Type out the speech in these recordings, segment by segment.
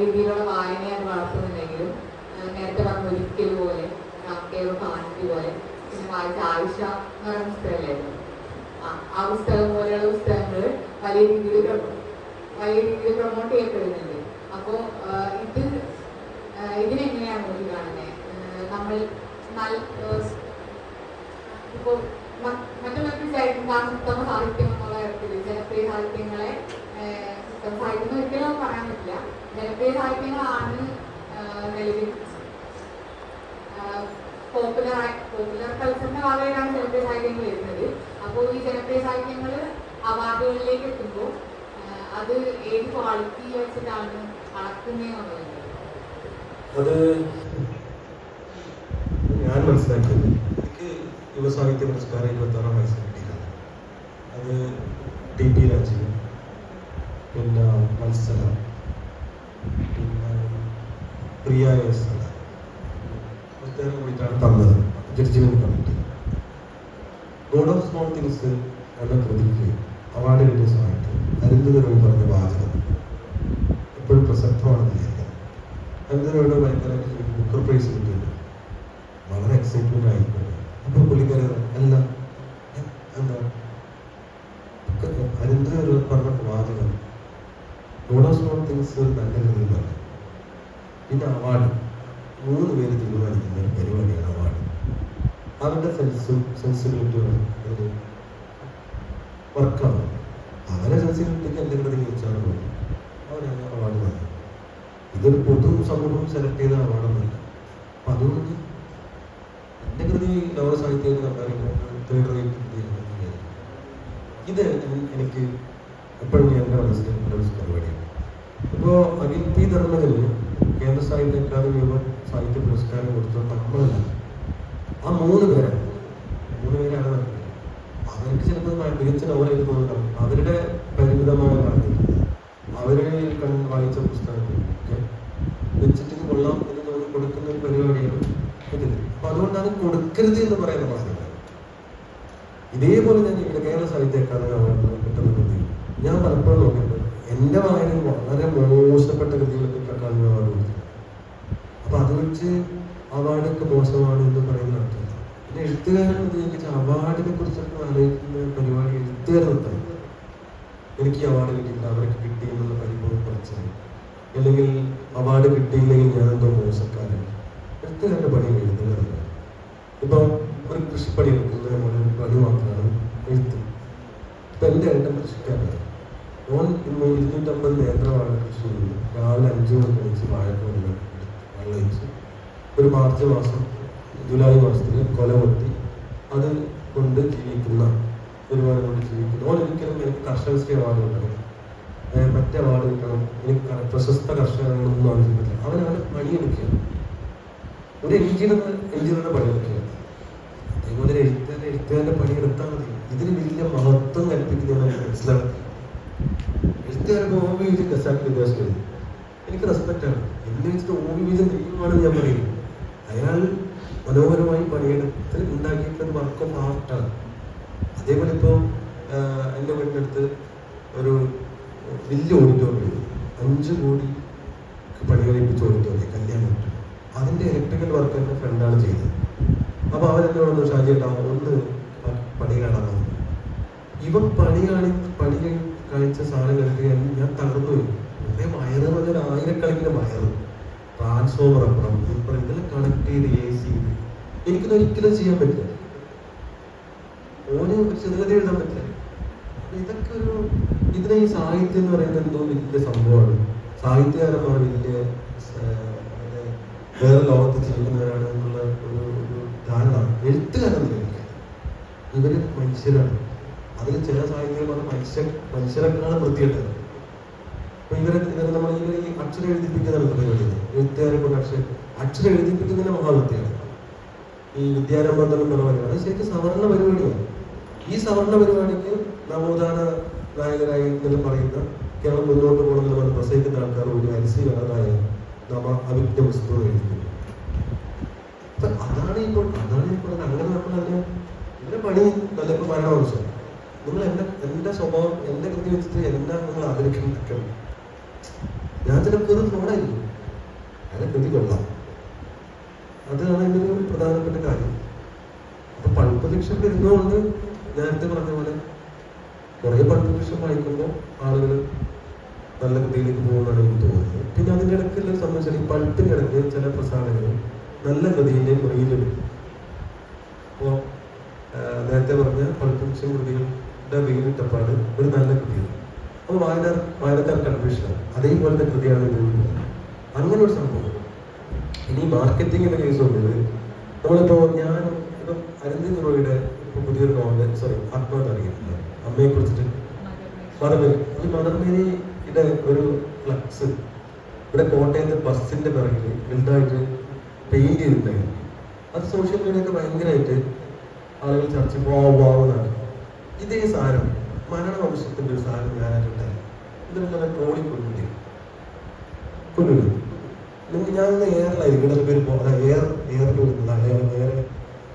രീതിയിലുള്ള വായനയാണ് വളർത്തുന്നുണ്ടെങ്കിലും നേരത്തെ പറഞ്ഞ ഒരിക്കൽ പോലെ കാക്കയോ ഫാൻസി പോലെ പിന്നെ വായിച്ച ആയിഷ എന്ന് പറയുന്ന പുസ്തകമല്ലായിരുന്നു. ആ പുസ്തകം പോലെയുള്ള പുസ്തകങ്ങൾ വലിയ രീതിയിൽ വലിയ രീതിയിൽ പ്രൊമോട്ട് ചെയ്യപ്പെടുന്നുണ്ട്. അപ്പോൾ ഇത് ഇതിനെങ്ങനെയാണ് നോക്കി കാണുന്നത് നമ്മൾ നല്ല ഇപ്പോൾ മറ്റുള്ളവർക്ക് ഉത്തമ സാഹിത്യം എന്നുള്ള തരത്തിൽ ജനപ്രിയ സാഹിത്യങ്ങളെ എന്ന് ഒരിക്കലും പറയാൻ പറ്റില്ല. ജനപ്രിയ സാഹിത്യങ്ങളാണ് നിലവിൽ പോപ്പുലർ പോപ്പുലർ കൾച്ചറിന്റെ ഭാഗമായിട്ടാണ് ജനപ്രിയ സാഹിത്യങ്ങൾ വരുന്നത്. അപ്പോൾ ഈ ജനപ്രിയ സാഹിത്യങ്ങൾ അവാർഡുകളിലേക്ക് എത്തുമ്പോൾ അത് ഏത് ക്വാളിറ്റി വെച്ചിട്ടാണ് അളക്കുന്നതെന്നുള്ളത് അത് ഞാൻ മനസ്സിലാക്കിയത് എനിക്ക് യുവസാഹിത്യ പുരസ്കാരം ഇരുപത്താറാം വയസ്സിൽ കിട്ടിയിട്ടുണ്ട്. അത് ടി പി രാജീവ്. പിന്നെ മത്സരം? പിന്നെ പ്രിയായ എസ് പ്രത്യേകം കൂടിയിട്ടാണ് തന്നത്. Judgement committee. God of Small Things എന്ന കൃതിക്ക് അവാർഡ് കിട്ടിയ സമയത്ത് അരുന്ധതിനോട് പറഞ്ഞ വാചകം എപ്പോഴും പ്രസക്തമാണെന്ന് വിചാരിക്കാം. അരുന്ധതിനോട് ഭയങ്കര ബുക്കർ പ്രൈസ് കിട്ടിയത് വളരെ എക്സൈറ്റ്മെന്റ് ആയിട്ടുണ്ട് അപ്പൊ പുള്ളിക്കാരൻ അല്ല എന്താ? അരുന്ധതി പറഞ്ഞ ഗോഡ് ഓഫ് തിങ്സ് ഒരു നല്ല കൃതി പറഞ്ഞു പിന്നെ അവാർഡ് മൂന്ന് പേര് തീരുമാനിക്കുന്ന ഒരു പരിപാടിയാണ് അവാർഡ് അവരുടെ സെൻസും സെൻസിബിലിറ്റിയും ഒരു വർക്കാണ്. അവരെ സെൻസിബിലിറ്റിക്ക് എന്തെങ്കിലും ചോദിച്ചാണ് പോയി അവരാണ് അവാർഡ് വന്നത്. ഇതൊരു പൊതു സമൂഹം സെലക്ട് ചെയ്ത അവാർഡൊന്നുമില്ല അപ്പം അതുകൊണ്ട് എന്റെ കൃതി ലോക സാഹിത്യത്തിൽ തേർഡ് റേറ്റ് ഇത് എനിക്ക് എപ്പോഴും എന്റെ മനസ്സിൽ ഒരു പരിപാടിയാണ്. ഇപ്പോൾ അഖിൽ പി കേന്ദ്ര സാഹിത്യ അക്കാദമി സാഹിത്യ പുരസ്കാരം കൊടുത്ത നമ്മളല്ല ആ മൂന്ന് പേരാണ് മൂന്ന് പേരാണ് അവർക്ക് ചിലപ്പോൾ മികച്ച നോവലായിട്ട് തോന്നണം അവരുടെ പരിമിതമായ കാര്യം അവരുടെ കണ്ട് വായിച്ച പുസ്തകങ്ങൾ വെച്ചിട്ട് കൊള്ളാം എന്ന് തോന്നി കൊടുക്കുന്ന ഒരു പരിപാടിയാണ് ഇതിൽ അപ്പൊ അതുകൊണ്ടാണ് കൊടുക്കരുത് എന്ന് പറയുന്ന മാസം ഇതേപോലെ തന്നെ ഇവിടെ കേരള സാഹിത്യ അക്കാദമി അവാർഡ് കിട്ടുന്ന കൃതി ഞാൻ പലപ്പോഴും നോക്കിയിട്ടുണ്ട്. എന്റെ വായന വളരെ മോശപ്പെട്ട കൃതികളൊക്കെ കൊടുത്തു അപ്പൊ അത് വെച്ച് അവാർഡൊക്കെ മോശമാണ് എന്ന് പറയുന്ന അർത്ഥമില്ല പിന്നെ എഴുത്തുകാരൻ ഉദ്ദേശിച്ച അവാർഡിനെ കുറിച്ചൊക്കെ ആലോചിക്കുന്ന പരിപാടി എഴുത്തുകാരൻ എനിക്ക് അവാർഡ് കിട്ടിയില്ല അവർക്ക് കിട്ടി എന്നുള്ള പരിപാടി കുറച്ചാണ്. അല്ലെങ്കിൽ അവാർഡ് കിട്ടിയില്ലെങ്കിൽ ഞാൻ എന്തോ മോശക്കാരൻ. എഴുത്തുകാരുടെ പണി എഴുത്തുകാരാണ് ഇപ്പം ഒരു കൃഷിപ്പണി എടുക്കുന്ന പണി മാത്രമാണ് എഴുത്ത്. ഇപ്പൊ എന്റെ ഏട്ടൻ കൃഷിക്കാരനാണ്. ഇന്ന് ഇരുന്നൂറ്റമ്പത് നേന്ത്രവാഴ കൃഷി ചെയ്തു രാവിലെ അഞ്ച് മണി കഴിച്ച് വാഴക്കോട് വെള്ളം ഒഴിച്ച് ഒരു മാർച്ച് മാസം ജൂലൈ മാസത്തിൽ കൊല കൊത്തി അത് കൊണ്ട് ജീവിക്കുന്ന ഒരുപാട് കൊണ്ട് ജീവിക്കുന്നു ഓൻ ഒരിക്കലും എനിക്ക് കർഷകശ്രീ അവാർഡ് കിട്ടണം മറ്റേ അവാർഡ് കിട്ടണം എനിക്ക് പ്രശസ്ത കർഷകനൊന്നും അവൻ അവനെ പണിയെടുക്കുകയാണ് ഒരു എഞ്ചിനീയർ എഞ്ചിനീയറുടെ പണിയെടുക്കുക അതേപോലെ എഴുത്തുകാരൻ പണിയെടുത്താൽ മതി. ഇതിന് വലിയ മഹത്വം കൽപ്പിക്കുന്നതാണ് മനസ്സിലാക്കുന്നത് എഴുത്തുകാരൻ ഓമി വിജയൻ ഗസാക്ക് വിദേശം എഴുതി എനിക്ക് ആണ്. എന്ന് വെച്ചിട്ട് ഓമി വിജയൻ ദൈവമാണെന്ന് ഞാൻ പറയുന്നത്. അയാൾ മനോഹരമായി പണിയെടുത്ത് ഉണ്ടാക്കിയിട്ടുള്ള വർക്ക് ഓഫ് ആർട്ടാണ് അതേപോലെ ഇപ്പോൾ എന്റെ വീടിനടുത്ത് ഒരു വലിയ ഓഡിറ്റോറിയം അഞ്ച് കോടി പണി കഴിപ്പിച്ച ഓഡിറ്റോറിയം കല്യാണം അതിന്റെ ഇലക്ട്രിക്കൽ വർക്ക് എന്റെ ഫ്രണ്ടാണ് ചെയ്തത്. അപ്പൊ അവരെന്നോട് ഷാജി ഉണ്ടാവും ഒന്ന് പണി കാണാൻ ഇവ ഇവൻ പണി കാണി പണി കഴി- കാണിച്ച സാധനം കഴിക്കുക ഞാൻ- തകർന്നു വരും വെറുതെ വയറ് എന്ന് പറഞ്ഞാൽ ആയിരക്കണക്കിന് വയറ്. ട്രാൻസ്ഫോമർ അപ്പുറം ഇപ്പുറം ഇതെല്ലാം കണക്ട് ചെയ്ത് എ സി എനിക്കത് ഒരിക്കലും ചെയ്യാൻ പറ്റില്ല. ഓന് ചെറുകഥ എഴുതാൻ പറ്റില്ല. ഇതൊക്കെ ഒരു ഇതിനെ ഈ സാഹിത്യം എന്ന് പറയുന്നത് എന്തോ വലിയ സംഭവമാണ്. സാഹിത്യകാരന്മാർ വലിയ വേറെ ലോകത്ത് ജീവിക്കുന്നവരാണ് എന്നുള്ള ഒരു ഒരു ധാരണ. എഴുത്തുകാരെന്ന് ഇവർ മനുഷ്യരാണ്. അതിൽ ചില സാഹിത്യങ്ങൾ മനുഷ്യ മനുഷ്യരെക്കാളും വൃത്തിയിട്ടത് അപ്പൊ ഇവരെ ഇവരെ നമ്മൾ ഇവരെ ഈ അക്ഷരം എഴുതിപ്പിക്കുന്നതാണ് പരിപാടിയത് എഴുത്തുകാരെ കൊണ്ട് അക്ഷരം അക്ഷരം എഴുതിപ്പിക്കുന്നതിന് മഹാവൃത്തിയാണ്. ഈ വിദ്യാരംഭം തന്നെ പരിപാടിയാണ് അത് ശരിക്കും സവർണ പരിപാടിയാണ്. ഈ സവർണ പരിപാടിക്ക് നവോത്ഥാന നായകരായി ഇന്നലെ പറയുന്ന കേരളം മുന്നോട്ട് പോകണമെന്ന് പറഞ്ഞ് പ്രസംഗിക്കുന്ന ആൾക്കാർ ഒരു അരിസി നമ അവിന്റെ പുസ്തകം എഴുതിക്കുന്നു അതാണ് ഇപ്പോൾ അതാണ് ഇപ്പോൾ അങ്ങനെ നമ്മൾ അതിനെ ഇവരെ പണി നല്ല ഇപ്പൊ മരണവംശം നിങ്ങൾ എന്റെ എന്റെ സ്വഭാവം എന്റെ കൃതി വെച്ചിട്ട് എന്നെ നിങ്ങൾ ആദരിക്കണം ഞാൻ ചിലപ്പോൾ ഒരു നോടായിരുന്നു അയാളെ കൃതി കൊള്ളാം. അതാണ് എന്റെ ഒരു പ്രധാനപ്പെട്ട കാര്യം. അപ്പൊ പൾപ്പ് ഫിക്ഷൻ വരുന്നതുകൊണ്ട് നേരത്തെ പറഞ്ഞ പോലെ കുറെ പൾപ്പ് ഫിക്ഷൻ വായിക്കുമ്പോൾ ആളുകൾ നല്ല കൃതിയിലേക്ക് പോകുന്നതാണ് എനിക്ക് തോന്നുന്നത്. പിന്നെ അതിന്റെ ഇടയ്ക്കുള്ള സംബന്ധിച്ചാൽ ഈ പൾപ്പിന്റെ ഇടയ്ക്ക് ചില പ്രസാദങ്ങൾ നല്ല ഗതിയിലെ മുറിയിലെടുക്കും അപ്പോൾ നേരത്തെ പറഞ്ഞ പൾപ്പ് ഫിക്ഷൻ റീലിട്ടപ്പാട് ഒരു നല്ല കൃതിയാണ്. അപ്പോൾ വായന വായനക്കാർ കൺഫ്യൂഷനാണ് അതേപോലത്തെ കൃതിയാണ് ഇത് അങ്ങനെ ഒരു സംഭവം. ഇനി മാർക്കറ്റിങ്ങിന്റെ കേസ് വന്നത് നമ്മളിപ്പോ ഞാൻ ഇപ്പം അരവിന്ദ് റോയുടെ ഇപ്പൊ പുതിയൊരു നോവൽ സോറി ആത്മഹത്യ അറിയില്ല അമ്മയെ കുറിച്ചിട്ട്. മദർമേരി ഈ മദർമേരിയുടെ ഒരു ഫ്ലക്സ് ഇവിടെ കോട്ടയത്തെ ബസ്സിന്റെ പിറകിൽ വലുതായിട്ട് പെയിന്റ് ചെയ്തിട്ടുണ്ടായിരുന്നു. അത് സോഷ്യൽ മീഡിയ ഒക്കെ ഭയങ്കരമായിട്ട് ആളുകൾ ചർച്ച പോവാവുന്നതാണ് ഇതേ സാധനം മരണവംശത്തിന്റെ ഒരു സാധനം ഞാനായിട്ടുണ്ടായി. ഇതിനെ ട്രോളി കൊല്ലുന്നു നിങ്ങൾ ഞാൻ എയറിലായിരിക്കും ഇവിടെ പേര് പോ എയർ എയറിൽ വരുന്നത്. എയർ എയർ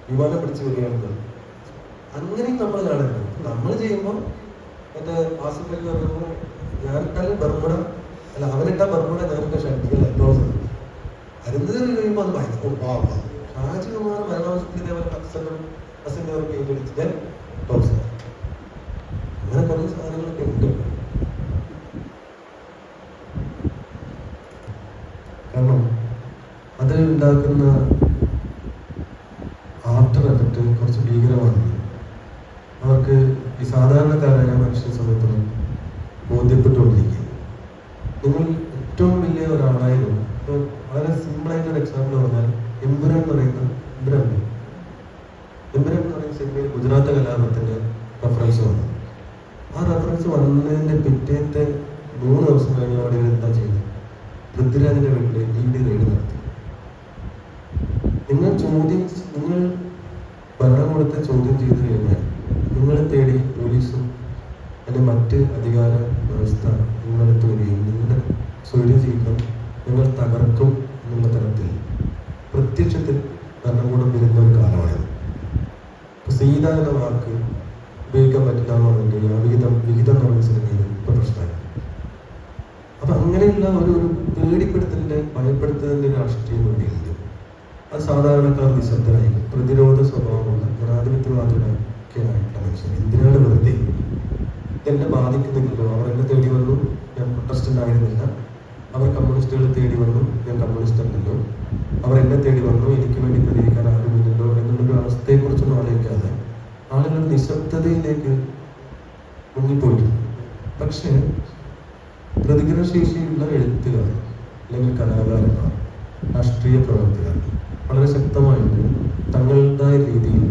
വിമാനം പിടിച്ച് വരികയാണെന്ന്. അങ്ങനെയും നമ്മൾ കാണുന്നത് നമ്മൾ ചെയ്യുമ്പോൾ എന്റെ ആസിഫ് എന്ന് പറയുമ്പോൾ ഞാനിട്ടാൽ ബർമുട അല്ല അവനിട്ട ബർമുട ഞാനിട്ട ഷട്ടിക്കല്ല ട്രോസർ അരുന്നത് കഴിയുമ്പോൾ അത് ഭയങ്കര പാവ ഷാജികുമാർ മരണാവസ്ഥയിൽ ഇതേപോലെ അക്സറും അസിന്റെ പെയിന്റ് അടിച്ചിട്ട് ട്രോസർ അങ്ങനെ കുറേ സാധനങ്ങളൊക്കെ ഉണ്ട്. കാരണം അത് ഉണ്ടാക്കുന്ന ആഫ്റ്റർ എഫക്റ്റ് കുറച്ച് ഭീകരമാണ്. അവർക്ക് ഈ സാധാരണക്കാരായ മനുഷ്യ സമയത്തൊന്നും ബോധ്യപ്പെട്ടുകൊണ്ടിരിക്കുക നിങ്ങൾ ഏറ്റവും വലിയ ഒരാളായിരുന്നു ഇപ്പോൾ വളരെ സിമ്പിളായിട്ട് ഒരു എക്സാമ്പിൾ പറഞ്ഞാൽ എമ്പുരാൻ എന്ന് പറയുന്ന എമ്പുരാൻ എമ്പുരാൻ എന്ന് പറയുന്ന സിനിമയിൽ ഗുജറാത്ത് കലാപത്തിന്റെ റെഫറൻസ് വന്നു ആ റെഫറൻസ് വന്നതിന്റെ പിറ്റേത്തെ മൂന്ന് ദിവസം കഴിഞ്ഞ അവിടെ എന്താ ചെയ്തത് പൃഥ്വിരാജിന്റെ വേണ്ടി നീണ്ടി നേടി നടത്തി നിങ്ങൾ ചോദ്യം നിങ്ങൾ ഭരണകൂടത്തെ ചോദ്യം ചെയ്തു കഴിഞ്ഞാൽ നിങ്ങളെ തേടി പോലീസും അല്ലെങ്കിൽ മറ്റ് അധികാര വ്യവസ്ഥ നിങ്ങളെ തോന്നിയും നിങ്ങളുടെ സ്വയം ജീവിതം നിങ്ങൾ തകർക്കും എന്നുള്ള തരത്തിൽ പ്രത്യക്ഷത്തിൽ ഭരണകൂടം വരുന്ന ഒരു കാലമായത് സീത എന്ന വാക്ക് ഉപയോഗിക്കാൻ പറ്റില്ലാന്നുണ്ടെങ്കിൽ ആ വിഹിതം വിഹിതം സിനിമയിൽ ഇപ്പൊ പ്രശ്നമായി. അപ്പൊ അങ്ങനെയുള്ള ഒരു ഒരു പേടിപ്പെടുത്തലിന്റെ ഭയപ്പെടുത്തലിന്റെ രാഷ്ട്രീയം വേണ്ടിയുണ്ട് അത് സാധാരണക്കാർ നിശബ്ദരായി പ്രതിരോധ സ്വഭാവമുള്ള ജനാധിപത്യവാദികളൊക്കെ മനുഷ്യർ എന്തിനാണ് വെറുതെ? എന്നെ ബാധിക്കുന്നില്ലല്ലോ അവരെന്നെ തേടി വന്നു. ഞാൻ പ്രൊട്ടസ്റ്റന്റ് ആയിരുന്നില്ല. അവർ കമ്മ്യൂണിസ്റ്റുകൾ തേടി വന്നു. ഞാൻ കമ്മ്യൂണിസ്റ്റ് അല്ലല്ലോ. അവർ എന്നെ തേടി വന്നു. എനിക്ക് വേണ്ടി പ്രതികരിക്കാൻ ആരുമില്ലല്ലോ എന്നുള്ളൊരു അവസ്ഥയെക്കുറിച്ചൊന്നും ആലോചിക്കാതെ ആളുകൾ നിശബ്ദതയിലേക്ക് മുങ്ങിപ്പോയിട്ടുണ്ട്. പക്ഷേ പ്രതികരണശേഷിയുള്ള എഴുത്തുകാർ അല്ലെങ്കിൽ കലാകാരന്മാർ രാഷ്ട്രീയ പ്രവർത്തകർ വളരെ ശക്തമായിട്ട് തങ്ങളുടേതായ രീതിയിൽ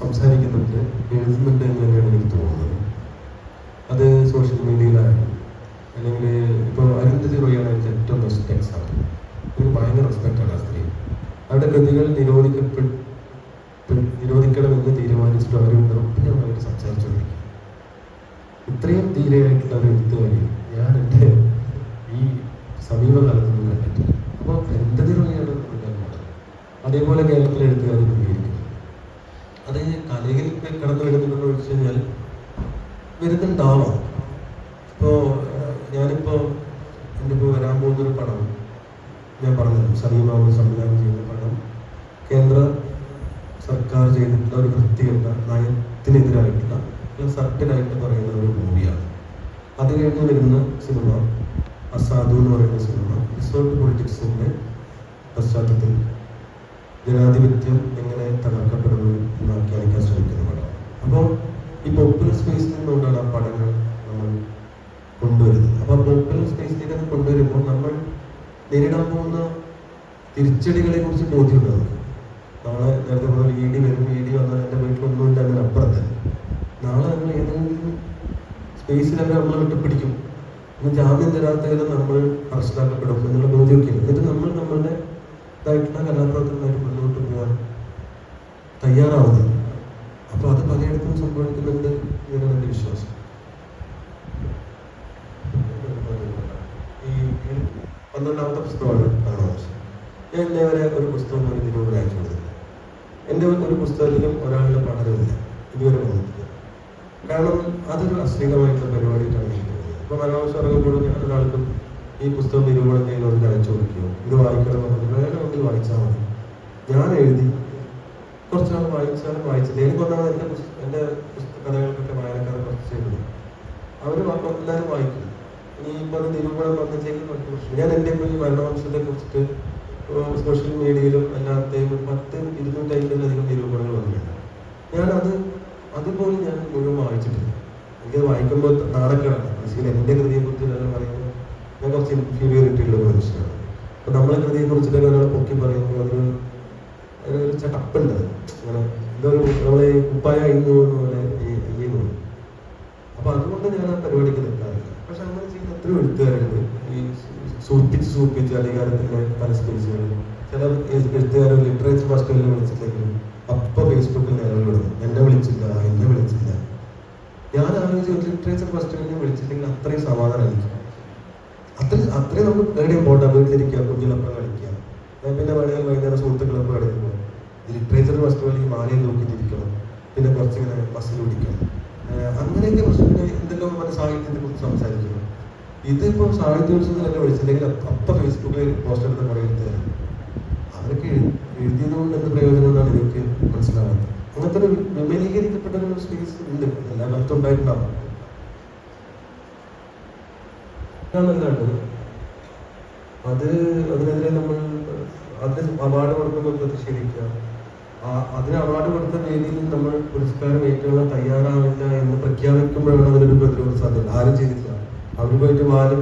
സംസാരിക്കുന്നുണ്ട് എഴുതുന്നുണ്ട് എന്ന് തന്നെയാണ് എനിക്ക് തോന്നുന്നത്. അത് സോഷ്യൽ മീഡിയയിലായാലും അല്ലെങ്കിൽ ഇപ്പോൾ അരുന്ധതി റോയാണ് എനിക്ക് ഏറ്റവും ബെസ്റ്റ് എക്സാമ്പിൾ ഒരു ഭയങ്കര റെസ്പെക്റ്റാണ് ആ സ്ത്രീ. അവരുടെ കൃതികൾ നിരോധിക്കപ്പെട്ട് നിരോധിക്കണമെന്ന് തീരുമാനിച്ചിട്ട് അവർ നിർഭയമായിട്ട് സംസാരിച്ചുകൊണ്ടിരിക്കും ഇത്രയും ധീരയായിട്ടുള്ള ഒരു എഴുത്തുകാരി ഞാൻ എന്റെ സമീപകാലത്തൊന്നും കണ്ടിട്ടില്ല അപ്പോൾ എന്തതിനാണ് അതേപോലെ കേരളത്തിലെ എഴുത്തുകാർ ഉപയോഗിക്കും അത് കലയിൽ കടന്നു വരുന്നുണ്ടെന്ന് വെച്ച് കഴിഞ്ഞാൽ വരുന്നുണ്ടാവാം. ഇപ്പോൾ ഞാനിപ്പോൾ എന്റെ ഇപ്പോൾ വരാൻ പോകുന്നൊരു പടം ഞാൻ പറഞ്ഞത് സമീപം സംവിധാനം ചെയ്യുന്ന പടം. കേന്ദ്ര സർക്കാർ ചെയ്തിട്ടുള്ള ഒരു വൃത്തികെട്ട നയത്തിനെതിരായിട്ടുള്ള സർട്ടിനായിട്ട് പറയുന്ന ഒരു മൂവിയാണ്. അത് കഴിഞ്ഞ് വരുന്ന സിനിമ അസാധു എന്ന് പറയുന്ന സിനിമ. റിസോർട്ട് പൊളിറ്റിക്സിന്റെ പശ്ചാത്തലത്തിൽ ജനാധിപത്യം എങ്ങനെ തകർക്കപ്പെടുന്നു എന്ന് വ്യാഖ്യാനിക്കാൻ ശ്രമിക്കുന്ന പടം. അപ്പോൾ ഈ പോപ്പുലർ സ്പേസിൽ നിന്നുകൊണ്ടാണ് ആ പടങ്ങൾ നമ്മൾ കൊണ്ടുവരുന്നത്. അപ്പോൾ ആ പോപ്പുലർ സ്പേസിലേക്ക് അത് കൊണ്ടുവരുമ്പോൾ നമ്മൾ നേരിടാൻ പോകുന്ന തിരിച്ചടികളെ കുറിച്ച് ബോധ്യമുണ്ടാകും നാളെ നേരത്തെ പറഞ്ഞ ഇ ഡി വരും ഇ ഡി വന്നാൽ എന്റെ വീട്ടിലൊന്നും ഇല്ല അതിനപ്പുറത്ത് നാളെ നമ്മൾ ഏതെങ്കിലും സ്പേസിൽ അവർ നമ്മളെ വിട്ട് പിടിക്കും ഇന്ന് ജാമ്യം തരാത്തതിൽ നമ്മൾ മനസ്സിലാക്കപ്പെടും എന്നുള്ള ബോധ്യമൊക്കെ എന്നിട്ട് നമ്മൾ നമ്മളുടെ ഇതായിട്ടുള്ള കലാപ്രവർത്തനമായിട്ട് മുന്നോട്ട് പോകാൻ തയ്യാറാവുന്നില്ല. അപ്പൊ അത് പലയിടത്തും സംഭവിക്കുന്നുണ്ട് എന്നാണ് എന്റെ വിശ്വാസം. ഈ പന്ത്രണ്ടാമത്തെ പുസ്തകമാണ് കാണാവശ്യം ഞാൻ ഇന്നേ വരെ ഒരു പുസ്തകം ഒരു ഇതിനോട് അയച്ചു കൊടുത്തില്ല എന്റെ ഒരു പുസ്തകത്തിലും ഒരാളുടെ പഠനമില്ല ഇതുവരെ വന്നിട്ടില്ല. കാരണം അതൊരു അശ്ലീലമായിട്ടുള്ള പരിപാടിയിട്ടാണ് എനിക്ക് തോന്നുന്നത് ഇപ്പൊ മലയാളം ഇറങ്ങുമ്പോഴും ഞാൻ ഒരാൾക്കും ഈ പുസ്തകം നിരൂപണം ഒരു അയച്ചു കൊടുക്കുകയോ ഇത് വായിക്കണമെന്ന് വേറെ ഒന്ന് വായിച്ചാൽ മതി. ഞാൻ എഴുതി. കുറച്ചാൾ വായിച്ചാലും വായിച്ചില്ല. എനിക്ക് എന്റെ പുസ്ത- എന്റെ കഥകൾക്കൊക്കെ വായനക്കാരെ കുറച്ച് ചെയ്തത്? അവർ എല്ലാവരും വായിക്കും. ഇനി ഇപ്പൊ അത് നിരൂപണം വന്നു ചെയ്യുന്ന പ്രശ്നം ഞാൻ ഇപ്പോൾ ഈ മരണവംശത്തെ കുറിച്ചിട്ട് സോഷ്യൽ മീഡിയയിലും എല്ലാത്തെയും പത്ത് ഇരുന്നൂറ്റി അമ്പതിലധികം നിരൂപണങ്ങൾ വന്നിട്ടുണ്ട്. ഞാനത് അതുപോലും ഞാൻ മുഴുവൻ വായിച്ചിട്ടില്ല. എനിക്കത് വായിക്കുമ്പോൾ നാണക്കേടാണ്. മനസ്സിൽ എന്റെ കൃതിയെ കുറിച്ച് ഞാൻ പറയുമ്പോൾ ഞാൻ കുറച്ച് ഇൻഫീരിയോറിറ്റി ഉള്ള ഒരു മനുഷ്യനാണ്. അപ്പൊ നമ്മളെ കൃതിയെ കുറിച്ചിട്ടൊക്കെ ഒരാൾ പൊക്കി പറയുമ്പോൾ അതൊരു അതിനൊരു ചട്ടപ്പുണ്ട് അങ്ങനെ ഇതൊരു നമ്മളെ കുപ്പായ എന്ന് പോലെ അയ്യുന്നു അപ്പൊ അതുകൊണ്ട് ഞാൻ ആ പരിപാടിക്ക് നിൽക്കാറില്ല. പക്ഷെ അങ്ങനെ ചെയ്യുന്ന എത്രയോ എഴുത്തുകാരുണ്ട്. ഈ സൂപ്പിച്ച് സൂപ്പിച്ച് അധികാരത്തിന്റെ പല സ്പേസുകളിൽ ചില എഴുത്തുകാരും ലിറ്ററേച്ചർ ഫെസ്റ്റിവലിൽ വിളിച്ചില്ലെങ്കിലും അപ്പൊ ഫേസ്ബുക്കിൽ നേരം വിടുന്നു എന്നെ വിളിച്ചില്ല എന്നെ വിളിച്ചില്ല. ഞാൻ ആലോചിച്ച് ഒരു ലിറ്ററേച്ചർ ഫെസ്റ്റിവലിനെ വിളിച്ചില്ലെങ്കിൽ അത്രയും സമാധാനം എനിക്ക്. അത്രയും നമുക്ക് എവിടെയും പോട്ടെ വീട്ടിലിരിക്കുക കുഞ്ഞിലൊപ്പം കളിക്കുക. ഞാൻ പിന്നെ വേണമെങ്കിൽ വൈകുന്നേരം സുഹൃത്തുക്കളൊപ്പം കളിക്കുന്നു ലിറ്ററേച്ചർ ഫെസ്റ്റിവലിൽ മാലയും നോക്കിയിട്ടിരിക്കണം പിന്നെ കുറച്ചിങ്ങനെ ബസ്സിൽ പിടിക്കണം അങ്ങനെയൊക്കെ പ്രശ്നം എന്തെല്ലാം മറ്റേ സാഹിത്യത്തെ കുറിച്ച് സംസാരിക്കുന്നു ഇതിപ്പോ സാഹിത്യോത്സവത്തിൽ എന്നെ വിളിച്ചില്ലെങ്കിൽ അപ്പ- ഫേസ്ബുക്കിൽ പോസ്റ്റ് എടുത്ത കുറേ എഴുത്തുകാരാണ് അവരൊക്കെ എഴു- എഴുതിയത് കൊണ്ട് എന്ത് പ്രയോജനം എന്നാണ് എനിക്ക് മനസ്സിലാകുന്നത് അങ്ങനത്തെ ഒരു വിമലീകരിക്കപ്പെട്ട ഒരു സ്പേസ് ഉണ്ട്. എല്ലാ കാലത്തും ഉണ്ടായിട്ടുണ്ടാവും ആണല്ലാണ്ട് അത് അതിനെതിരെ നമ്മൾ അതിന് അവാർഡ് കൊടുക്കുമ്പോൾ പ്രതിഷേധിക്കുക. അതിന് അവാർഡ് കൊടുത്ത രീതിയിൽ നമ്മൾ പുരസ്കാരം ഏറ്റവും തയ്യാറാവില്ല എന്ന് പ്രഖ്യാപിക്കുമ്പോഴാണ് അതിനൊരു പ്രതിരോധ സാധ്യത. ആരും ചെയ്തിട്ടില്ല. അവർ പോയിട്ട് വാൽ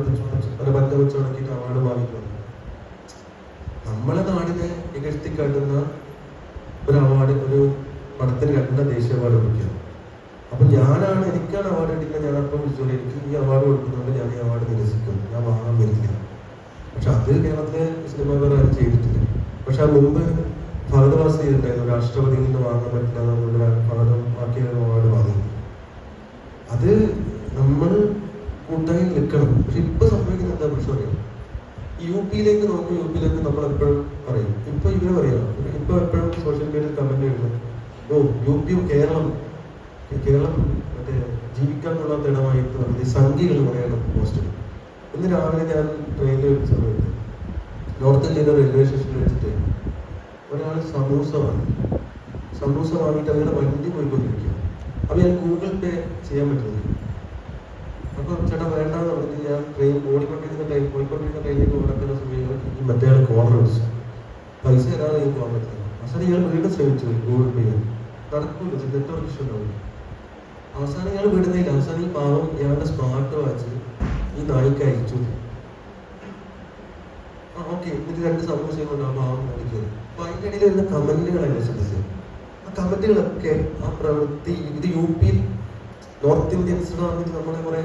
പല പറ്റ വെച്ച് ഉണക്കിയിട്ട് അവാർഡ് വാങ്ങിക്കുന്നു നമ്മളെ നാടിനെ കാട്ടുന്ന ഒരു അവാർഡ് ഒരു പടത്തിന് കിട്ടുന്ന ദേശീയ അവാർഡ് കൊടുക്കുന്നത് അപ്പൊ ഞാനാണ് എനിക്കാണ് അവാർഡ് കിട്ടുന്നത്. ഞാൻ അപ്പം വിളിച്ചോളൂ എനിക്ക് ഈ അവാർഡ് കൊടുക്കുന്നതുകൊണ്ട് ഞാൻ ഈ അവാർഡ് നിരസിക്കുന്നു. ഞാൻ വാങ്ങാൻ വരില്ല പക്ഷെ അത് കേരളത്തിലെ സിനിമ ആരും ചെയ്തിട്ടില്ല. പക്ഷെ ആ മുമ്പ് ഭഗതവാസ് ചെയ്തിട്ടുണ്ടായിരുന്നു രാഷ്ട്രപതിയിൽ നിന്ന് വാങ്ങാൻ പറ്റില്ല നമ്മുടെ ഭഗതം ബാക്കി അവാർഡ് വാങ്ങി. അത് നമ്മൾ കൂട്ടായി നിൽക്കണം. പക്ഷെ ഇപ്പൊ സംഭവിക്കുന്ന എന്താ പ്രശ്നം അറിയാം? യു പിയിലേക്ക് നോക്കും യു പിയിലേക്ക് നമ്മൾ എപ്പോഴും പറയും. ഇപ്പൊ ഇവരെ പറയാം. ഇപ്പൊ എപ്പോഴും സോഷ്യൽ മീഡിയയിൽ കമന്റ് ഓ യു പിയും കേരളം കേരളം മറ്റേ ജീവിക്കാൻ കൊള്ളാത്ത ഇടമായിട്ട് വന്നത് ഈ സംഖ്യകൾ പറയണം പോസ്റ്റ്. ഇന്ന് രാവിലെ ഞാൻ ട്രെയിനിൽ ഒരു സമയത്ത് നോർത്ത് ഇന്ത്യയിലെ റെയിൽവേ സ്റ്റേഷനിൽ വെച്ചിട്ട് ഒരാൾ സമൂസ വാങ്ങി. സമൂസ വാങ്ങിയിട്ട് അവരുടെ വണ്ടി പോയിക്കൊണ്ടിരിക്കുക അപ്പൊ ഞാൻ ഗൂഗിൾ പേ ചെയ്യാൻ പറ്റുന്നത് അപ്പൊ ചേട്ടാ വേണ്ടെന്ന് പറഞ്ഞിട്ട് ഞാൻ ട്രെയിൻ ഓടിക്കൊണ്ടിരുന്ന ട്രെയിൻ പോയിക്കൊണ്ടിരുന്ന ട്രെയിനിലേക്ക് ഓടക്കുന്ന സമയത്ത് ഈ മറ്റേ കോർണർ വെച്ചു. പൈസ തരാതെ എനിക്ക് പോകാൻ പറ്റില്ല. പക്ഷേ ഞാൻ വീണ്ടും ശ്രമിച്ചു ഗൂഗിൾ പേ ചെയ്യാൻ നടക്കൂല ഇഷ്യൂ ഉണ്ടാവില്ല അവസാനം ഇയാൾ വിടുന്നില്ല. അവസാനം ഈ പാവം ഇയാളുടെ സ്മാർട്ട് വാച്ച് ഈ നായിക്ക് അയച്ചു. ആ ഓക്കെ. എന്നിട്ട് രണ്ട് കൊണ്ട് ആ പാവം ഓടിക്കുന്നത് അപ്പൊ അതിന്റെ ഇടയിൽ വരുന്ന കമന്റുകളാണ് ശ്രദ്ധിച്ചത് ആ കമന്റുകളൊക്കെ ആ പ്രവൃത്തി ഇത് യു പിയിൽ നോർത്ത് ഇന്ത്യൻസിനാണെങ്കിൽ നമ്മളെ കുറെ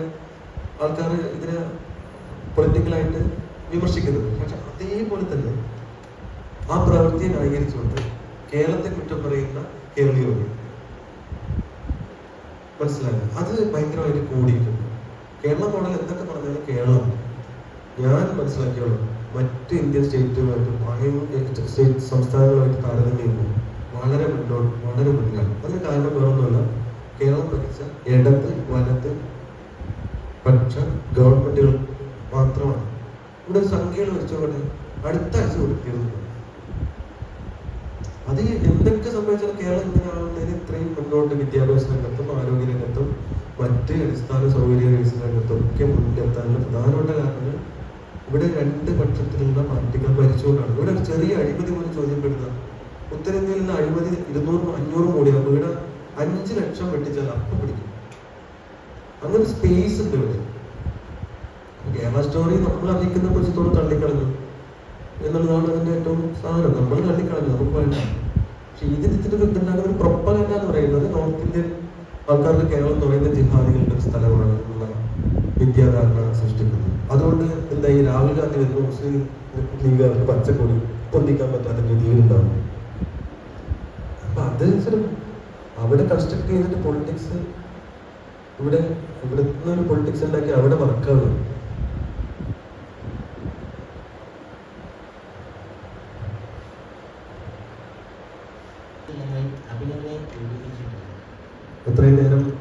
ആൾക്കാർ ഇതിനെ പൊളിറ്റിക്കലായിട്ട് വിമർശിക്കുന്നത് പക്ഷെ അതേപോലെ തന്നെ ആ പ്രവൃത്തിയെ ന്യായീകരിച്ചുകൊണ്ട് കേരളത്തെ കുറ്റം പറയുന്ന കേരളീയരുണ്ട് മനസ്സിലായോ? അത് ഭയങ്കരമായിട്ട് കൂടിയിട്ടുണ്ട് കേരള മോഡൽ എന്തൊക്കെ പറഞ്ഞാലും കേരളം. ഞാൻ മനസ്സിലാക്കിയോളൂ. മറ്റ് ഇന്ത്യൻ സ്റ്റേറ്റുമായിട്ട് ഭയങ്കര സ്റ്റേറ്റ് സംസ്ഥാനങ്ങളുമായിട്ട് താരതമ്യം വളരെ മുന്നോട്ട് വളരെ മുന്നിലാണ്. അതിന് കാരണം വേറൊന്നുമല്ല. കേരളം ഭരിച്ച ഇടത് വലത് പക്ഷ ഗവൺമെന്റുകൾ മാത്രമാണ്. ഇവിടെ സംഖ്യകൾ വെച്ചുകൊണ്ട് അടുത്ത ആഴ്ച കൊടുത്തിരുന്നു അത് എന്തൊക്കെ സംഭവിച്ചാലും കേരളം ഇങ്ങനെ ആവുന്നതിന് ഇത്രയും മുന്നോട്ട് വിദ്യാഭ്യാസ രംഗത്തും ആരോഗ്യ രംഗത്തും മറ്റ് അടിസ്ഥാന സൗകര്യ വികസന രംഗത്തും ഒക്കെ മുന്നിലെത്താനുള്ള പ്രധാനപ്പെട്ട കാരണങ്ങൾ ഇവിടെ രണ്ട് പക്ഷത്തിലുള്ള പാർട്ടികൾ ഭരിച്ചുകൊണ്ടാണ്. ഇവിടെ ചെറിയ അഴിമതി പോലും ചോദ്യപ്പെടുന്ന ഉത്തരേന്ത്യയിൽ നിന്ന് അഴിമതി ഇരുന്നൂറും അഞ്ഞൂറും കോടിയാണ്. ഇവിടെ അഞ്ച് ലക്ഷം വെട്ടിച്ചാൽ അപ്പം പിടിക്കും. അങ്ങനെ സ്പേസ് ഉണ്ട് ഇവിടെ. കേരള സ്റ്റോറി നമ്മൾ അറിയിക്കുന്ന കുറിച്ചത്തോട് തള്ളിക്കളഞ്ഞു. എന്നുള്ളതാണ് അതിന്റെ ഏറ്റവും സാധനം. നമ്മൾ തള്ളിക്കളഞ്ഞു നമുക്ക് പക്ഷെ ഇതിന്റെ ഒരു ഇതുണ്ടാകുന്ന ഒരു പ്രൊപ്പഗൻഡ എന്ന് പറയുന്നത് നോർത്ത് ഇന്ത്യൻ ആൾക്കാർക്ക് കേരളം പറയുന്നത് ജിഹാദികളുടെ ഒരു സ്ഥലമാണ് എന്നുള്ള വിദ്യാധാരണ സൃഷ്ടിക്കുന്നത്. അതുകൊണ്ട് എന്താ ഈ രാഹുൽ ഗാന്ധി വരുന്ന മുസ്ലിം ലീഗുകാർക്ക് പച്ചക്കൊടി പൊന്തിക്കാൻ പറ്റാത്ത രീതിയിലുണ്ടാവും. അപ്പൊ അത് അവിടെ കൺസ്ട്രക്ട് ചെയ്തിട്ട് പൊളിറ്റിക്സ് ഇവിടെ ഇവിടെ ഒരു പൊളിറ്റിക്സ് ഉണ്ടാക്കി അവിടെ വർക്കാവുക O trailer era muito